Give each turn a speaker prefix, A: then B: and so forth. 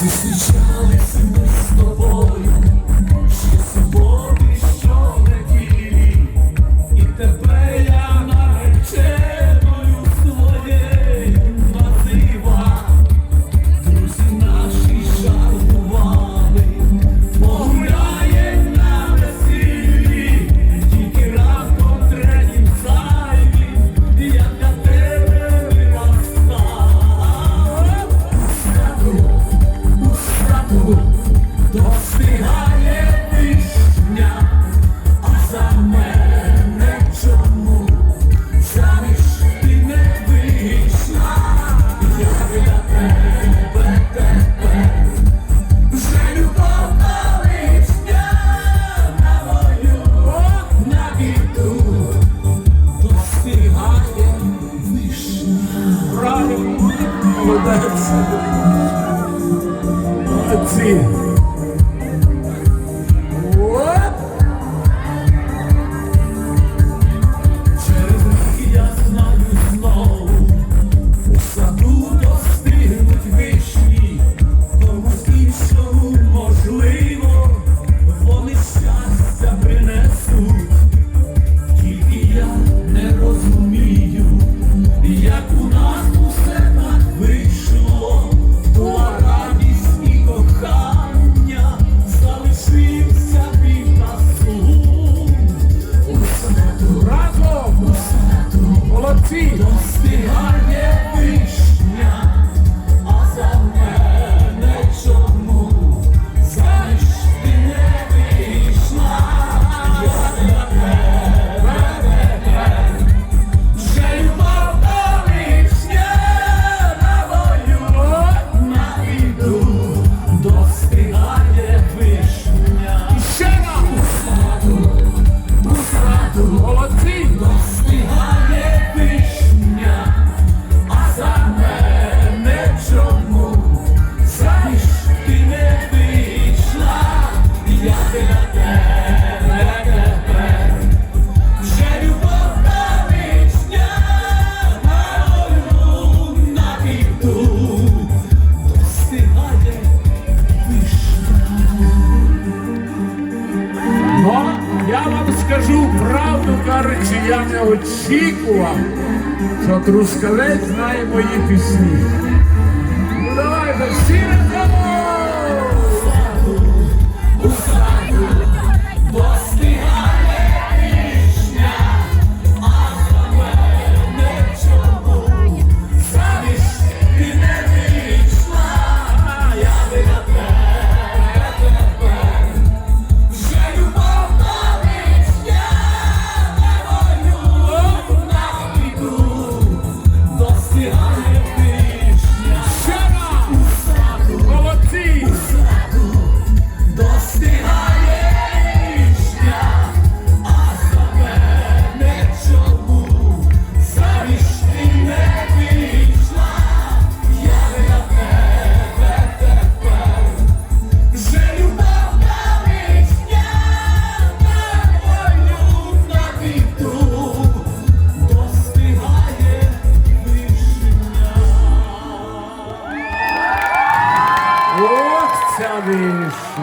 A: This is достигає пісня, а за мене чому заміж ти не вічна, я для тебе вже любов колишня мою на достигає вишня.
B: Правильно, молодець. Молодці. світ
A: достигає вишня, а за мене чому заміж ти не вийшла, я за тебе вже любов колишня на бою на віду достигає вишня.
B: Молодці
A: достигає. Но я
B: вам скажу правду, кажучи, я не очікував, що Трускавець знає мої пісні. Ну давайте всі.